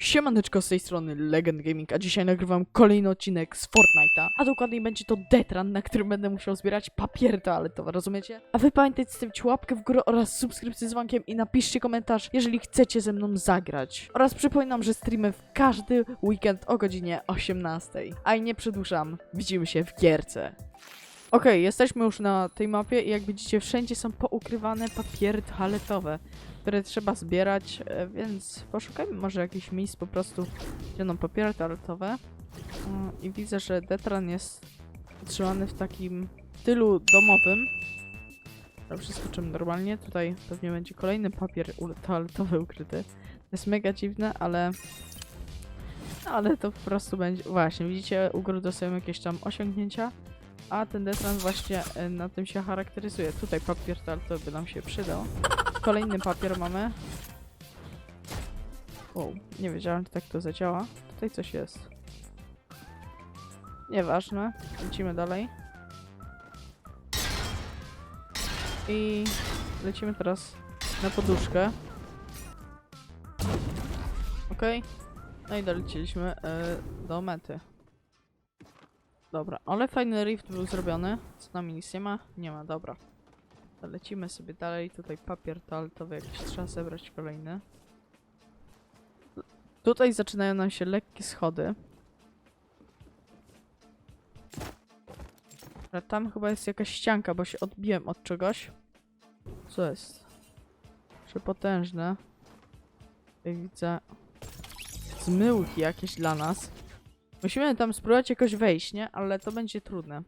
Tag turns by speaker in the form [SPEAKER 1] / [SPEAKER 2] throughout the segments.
[SPEAKER 1] Siemaneczko z tej strony Legend Gaming, a dzisiaj nagrywam kolejny odcinek z Fortnite'a, a dokładniej będzie to Detran, na którym będę musiał zbierać papier toaletowy, rozumiecie? A wy pamiętajcie zostawić łapkę w górę oraz subskrypcję z dzwonkiem i napiszcie komentarz, jeżeli chcecie ze mną zagrać. Oraz przypominam, że streamy w każdy weekend o godzinie 18. A i nie przedłużam, widzimy się w gierce. Okej, jesteśmy już na tej mapie i jak widzicie wszędzie są poukrywane papiery toaletowe które trzeba zbierać, e, więc poszukajmy może jakichś miejsc po prostu, gdzie będą papiery toaletowe. Mm, I widzę, że Detran jest utrzymany w takim stylu domowym. Przeskoczymy normalnie. Tutaj pewnie będzie kolejny papier toaletowy ukryty. To jest mega dziwne, ale... Ale to po prostu będzie... Właśnie, widzicie, u góry jakieś tam osiągnięcia. A ten Detran właśnie e, na tym się charakteryzuje. Tutaj papier toaletowy by nam się przydał. Kolejny papier mamy. Wow, nie wiedziałem, czy tak to zadziała. Tutaj coś jest. Nieważne. Lecimy dalej. I lecimy teraz na poduszkę. Okej. No i dolecieliśmy e, do mety. Dobra, ale fajny rift był zrobiony. Co nami nic nie ma? Nie ma, dobra. Lecimy sobie dalej. Tutaj papier toaletowy jakiś trzeba zebrać kolejny. Tutaj zaczynają nam się lekkie schody. Ale tam chyba jest jakaś ścianka, bo się odbiłem od czegoś. Co jest? Przepotężne. Jak widzę zmyłki jakieś dla nas. Musimy tam spróbować jakoś wejść, nie? Ale to będzie trudne.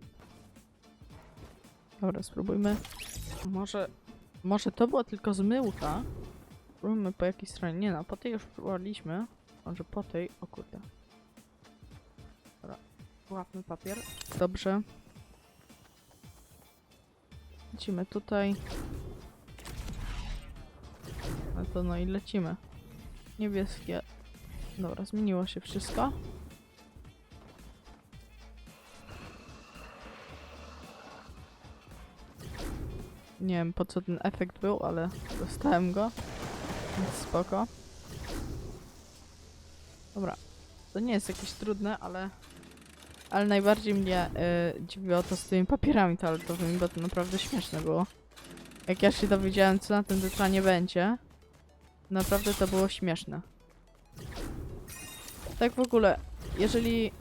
[SPEAKER 1] Dobra, spróbujmy. Może, może to była tylko zmyłka? Spróbujmy po jakiej stronie. Nie no, po tej już próbowaliśmy. Może po tej. O kurde. Dobra, łapmy papier. Dobrze. Lecimy tutaj. No to no i lecimy. Niebieskie. Dobra, zmieniło się wszystko. Nie wiem po co ten efekt był, ale dostałem go. Więc spoko. Dobra. To nie jest jakieś trudne, ale... Ale najbardziej mnie y, dziwiło to z tymi papierami toaletowymi, bo to naprawdę śmieszne było. Jak ja się dowiedziałem, co na tym detranie będzie, naprawdę to było śmieszne. Tak w ogóle, jeżeli...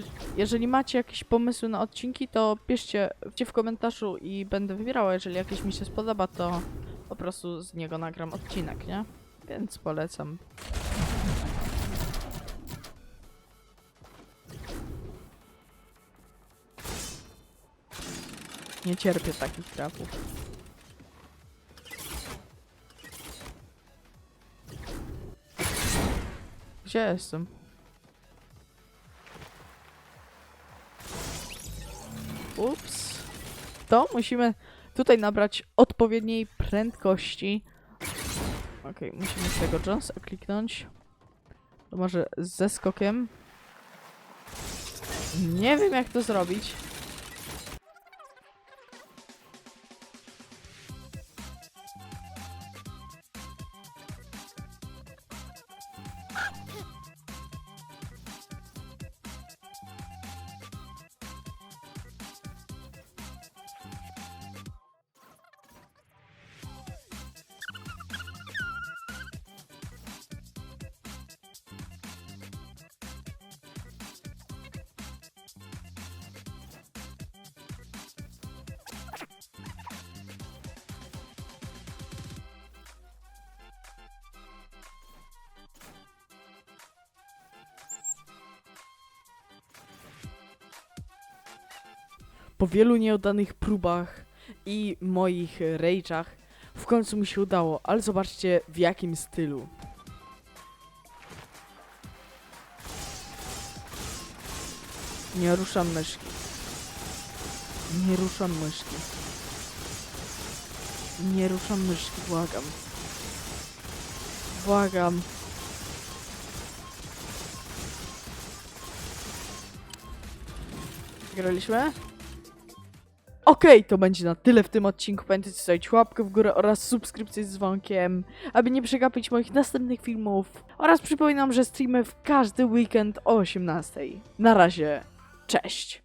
[SPEAKER 1] jeż- Jeżeli macie jakieś pomysły na odcinki, to piszcie w komentarzu i będę wybierała. Jeżeli jakieś mi się spodoba, to po prostu z niego nagram odcinek, nie? Więc polecam. Nie cierpię takich trafów. Gdzie jestem? Ups. To musimy tutaj nabrać odpowiedniej prędkości. Okej, musimy tego Jonesa kliknąć. To może ze skokiem. Nie wiem jak to zrobić. Po wielu nieudanych próbach i moich rage'ach w końcu mi się udało, ale zobaczcie w jakim stylu. Nie ruszam myszki. Nie ruszam myszki. Nie ruszam myszki, błagam. Błagam. Graliśmy? Okej, to będzie na tyle w tym odcinku. Pamiętajcie zostawić łapkę w górę oraz subskrypcję z dzwonkiem, aby nie przegapić moich następnych filmów. Oraz przypominam, że streamy w każdy weekend o 18. Na razie, cześć!